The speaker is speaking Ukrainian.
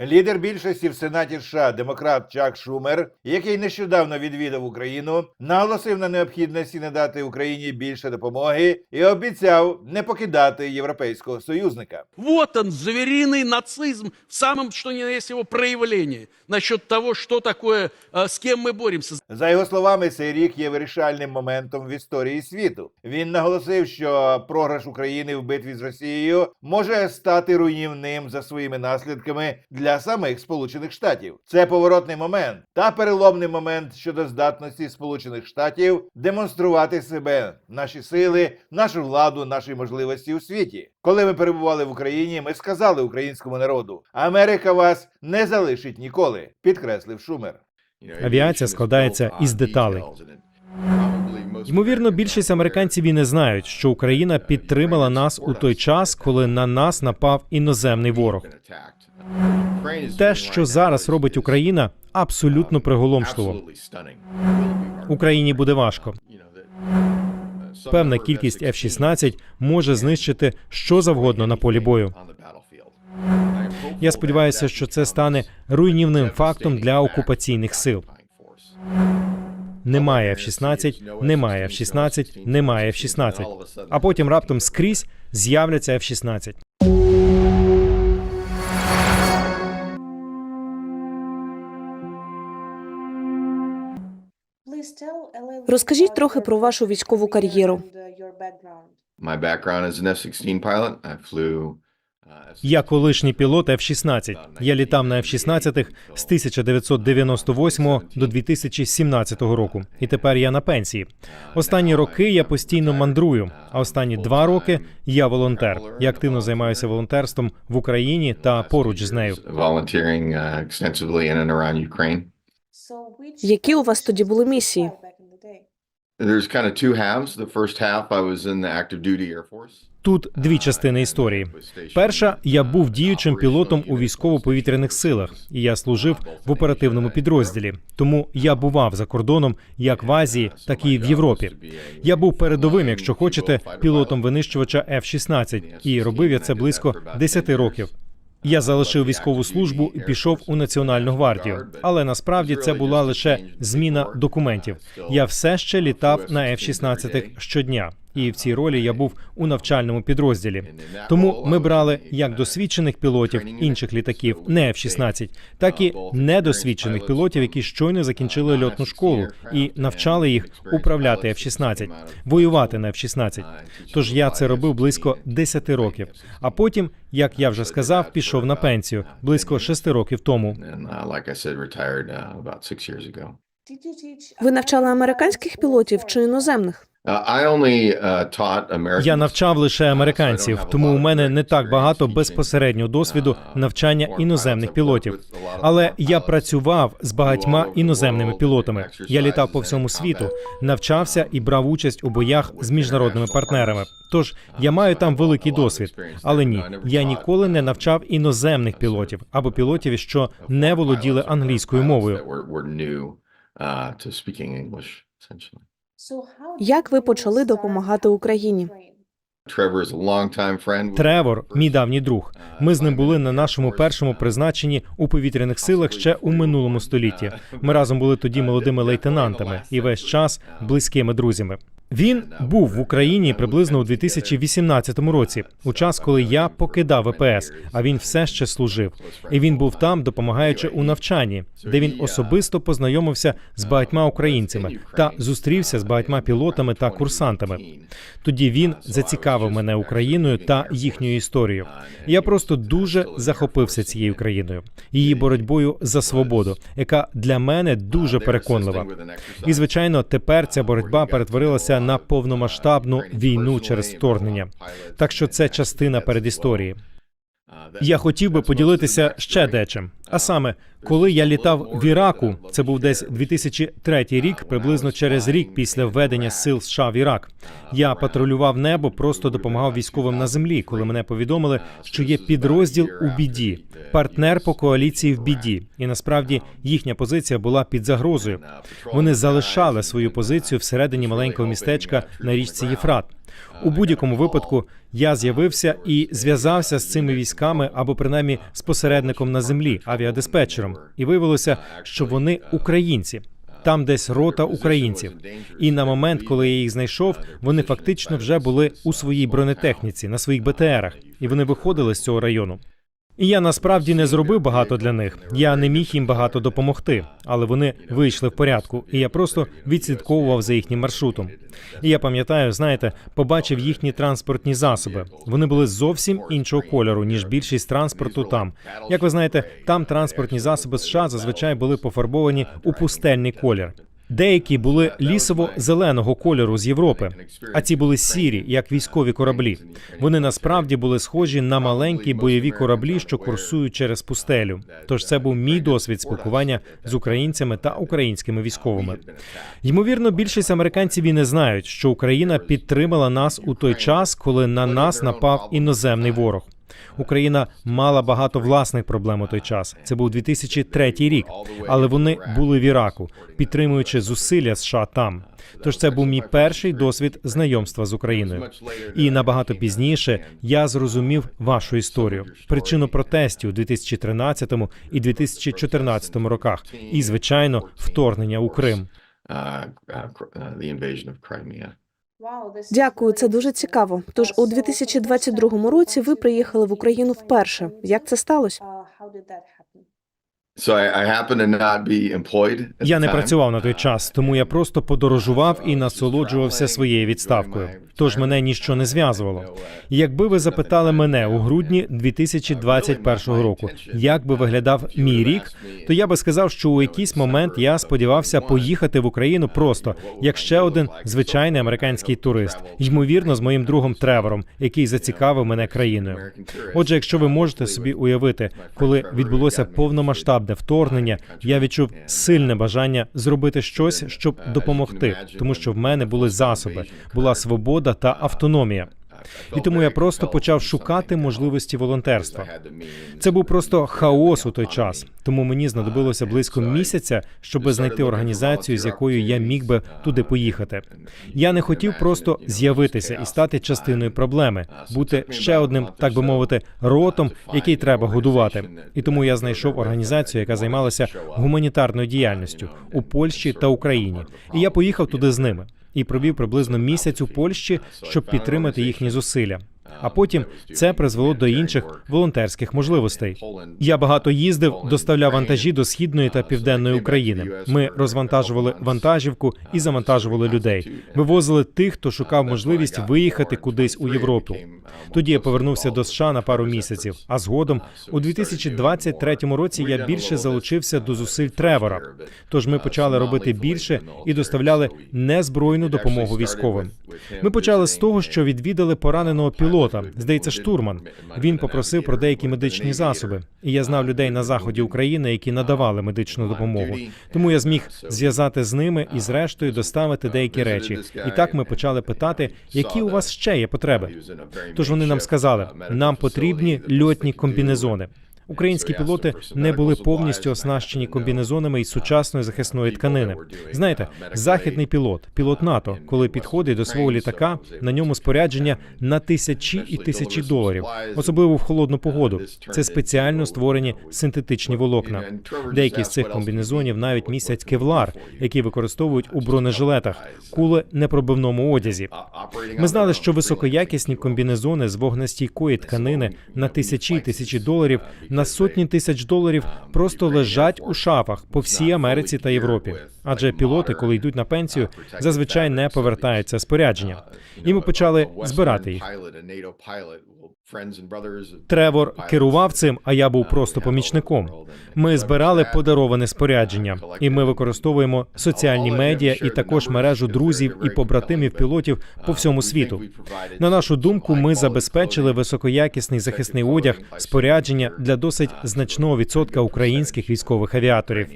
Лідер більшості в Сенаті США, демократ Чак Шумер, який нещодавно відвідав Україну, наголосив на необхідності надати Україні більше допомоги і обіцяв не покидати європейського союзника. Вот он, звериный нацизм в самом, что ни на есть его проявлении. Насчет того, что такое, э, с кем мы боремся. За його словами, цей рік є вирішальним моментом в історії світу. Він наголосив, що програш України в битві з Росією може стати руйнівним за своїми наслідками для самих Сполучених Штатів. Це поворотний момент та переломний момент щодо здатності Сполучених Штатів демонструвати себе, наші сили, нашу владу, наші можливості у світі. Коли ми перебували в Україні, ми сказали українському народу: Америка вас не залишить ніколи, підкреслив Шумер. Авіація складається із деталей. Ймовірно, більшість американців і не знають, що Україна підтримала нас у той час, коли на нас напав іноземний ворог. Те, що зараз робить Україна, абсолютно приголомшливо. Україні буде важко. Певна кількість F-16 може знищити що завгодно на полі бою. Я сподіваюся, що це стане руйнівним фактом для окупаційних сил. Немає F-16, немає F-16, немає F-16. А потім раптом скрізь з'являться F-16. Розкажіть трохи про вашу військову кар'єру. My background as an F-16 pilot. I flew. uh, Я колишній пілот F-16. Я літав на F-16 з 1998 до 2017 року, і тепер я на пенсії. Останні роки я постійно мандрую. А останні два роки я волонтер. Я активно займаюся волонтерством в Україні та поруч з нею. Uh. Які у вас тоді були місії? There's kind of two halves. The first half, I was in the active duty Air Force. Тут дві частини історії. Перша я був діючим пілотом у військово-повітряних силах, і я служив в оперативному підрозділі. Тому я бував за кордоном як в Азії, так і в Європі. Я був передовим, якщо хочете, пілотом винищувача F-16, і робив я це близько 10 років. Я залишив військову службу і пішов у національну гвардію. Але насправді це була лише зміна документів. Я все ще літав на F-16 щодня, і в цій ролі я був у навчальному підрозділі. Тому ми брали як досвідчених пілотів інших літаків, не F-16, так і недосвідчених пілотів, які щойно закінчили льотну школу і навчали їх управляти F-16, воювати на F-16. Тож я це робив близько 10 років. А потім, як я вже сказав, пішов на пенсію близько 6 років тому. Uh. Ви навчали американських пілотів чи іноземних? Uh, uh. Я навчав лише американців, тому у мене не так багато безпосереднього досвіду навчання іноземних пілотів. Але я працював з багатьма іноземними пілотами. Я літав по всьому світу, навчався і брав участь у боях з міжнародними партнерами. Тож я маю там великий досвід. Але ні, я ніколи не навчав іноземних пілотів або пілотів, що не володіли англійською мовою. Uh. Як ви почали допомагати Україні? Тревор, мій давній друг. Ми з ним були на нашому першому призначенні у повітряних силах ще у минулому столітті. Ми разом були тоді молодими лейтенантами і весь час близькими друзями. Він був в Україні приблизно у 2018 році, у час, коли я покидав ВПС, а він все ще служив. І він був там, допомагаючи у навчанні, де він особисто познайомився з багатьма українцями та зустрівся з багатьма пілотами та курсантами. Тоді він зацікавив мене Україною та їхньою історією. Я просто дуже захопився цією країною, її боротьбою за свободу, яка для мене дуже переконлива. І звичайно, тепер ця боротьба перетворилася на повномасштабну війну через вторгнення. Так що це частина передісторії. Я хотів би поділитися ще дечим. А саме, коли я літав в Іраку, це був десь 2003 рік, приблизно через рік після введення сил США в Ірак. Я патрулював небо, просто допомагав військовим на землі, коли мене повідомили, що є підрозділ у біді, партнер по коаліції в біді, і насправді їхня позиція була під загрозою. Вони залишали свою позицію всередині маленького містечка на річці Єфрат. У будь-якому випадку я з'явився і зв'язався з цими військами або принаймні з посередником на землі, авіадиспетчером, і виявилося, що вони українці. Там десь рота українців. І на момент, коли я їх знайшов, вони фактично вже були у своїй бронетехніці на своїх БТРах, і вони виходили з цього району. І я насправді не зробив багато для них. Я не міг їм багато допомогти, але вони вийшли в порядку, і я просто відслідковував за їхнім маршрутом. І я пам'ятаю, знаєте, побачив їхні транспортні засоби. Вони були зовсім іншого кольору ніж більшість транспорту там. Як ви знаєте, там транспортні засоби США зазвичай були пофарбовані у пустельний колір. Деякі були лісово-зеленого кольору з Європи, а ці були сірі, як військові кораблі. Вони насправді були схожі на маленькі бойові кораблі, що курсують через пустелю. Тож це був мій досвід спілкування з українцями та українськими військовими. Ймовірно, більшість американців і не знають, що Україна підтримала нас у той час, коли на нас напав іноземний ворог. Україна мала багато власних проблем у той час. Це був 2003 рік, але вони були в Іраку, підтримуючи зусилля США там. Тож це був мій перший досвід знайомства з Україною. І набагато пізніше я зрозумів вашу історію, причину протестів у 2013 і 2014 роках, і звичайно, вторгнення у Крим. uh, uh, uh, the invasion of Crimea. Дякую, це дуже цікаво. Тож у 2022 році ви приїхали в Україну вперше. Як це сталося? Я не працював на той час, тому я просто подорожував і насолоджувався своєю відставкою. Тож мене ніщо не зв'язувало. Якби ви запитали мене у грудні 2021 року, як би виглядав мій рік, то я би сказав, що у якийсь момент я сподівався поїхати в Україну просто як ще один звичайний американський турист, ймовірно, з моїм другом Тревором, який зацікавив мене країною. Отже, якщо ви можете собі уявити, коли відбулося повномасштабне вторгнення, я відчув сильне бажання зробити щось, щоб допомогти, тому що в мене були засоби, була свобода та автономія. І тому я просто почав шукати можливості волонтерства. Це був просто хаос у той час, тому мені знадобилося близько місяця, щоб знайти організацію, з якою я міг би туди поїхати. Я не хотів просто з'явитися і стати частиною проблеми, бути ще одним, так би мовити, ротом, який треба годувати. І тому я знайшов організацію, яка займалася гуманітарною діяльністю у Польщі та Україні. І я поїхав туди з ними і провів приблизно місяць у Польщі, щоб підтримати їхні зусилля. А потім це призвело до інших волонтерських можливостей. Я багато їздив, доставляв вантажі до східної та південної України. Ми розвантажували вантажівку і завантажували людей. Вивозили тих, хто шукав можливість виїхати кудись у Європу. Тоді я повернувся до США на пару місяців. А згодом, у 2023 році, я більше залучився до зусиль Тревора. Тож ми почали робити більше і доставляли незбройну допомогу військовим. Ми почали з того, що відвідали пораненого пілота. Здається, штурман. Він попросив про деякі медичні засоби, і я знав людей на заході України, які надавали медичну допомогу. Тому я зміг зв'язати з ними і, зрештою, доставити деякі речі. І так ми почали питати, які у вас ще є потреби. Тож вони нам сказали, нам потрібні льотні комбінезони. Українські пілоти не були повністю оснащені комбінезонами із сучасної захисної тканини. Знаєте, західний пілот, пілот НАТО, коли підходить до свого літака, на ньому спорядження на тисячі і тисячі доларів, особливо в холодну погоду. Це спеціально створені синтетичні волокна. Деякі з цих комбінезонів навіть містять кевлар, який використовують у бронежилетах, кули непробивному одязі. Ми знали, що високоякісні комбінезони з вогнестійкої тканини на тисячі і тисячі доларів на сотні тисяч доларів просто лежать у шафах по всій Америці та Європі. Адже пілоти, коли йдуть на пенсію, зазвичай не повертаються спорядження. І ми почали збирати їх. Тревор керував цим, а я був просто помічником. Ми збирали подароване спорядження, і ми використовуємо соціальні медіа і також мережу друзів і побратимів пілотів по всьому світу. На нашу думку, ми забезпечили високоякісний захисний одяг, спорядження для досить значного відсотка українських військових авіаторів.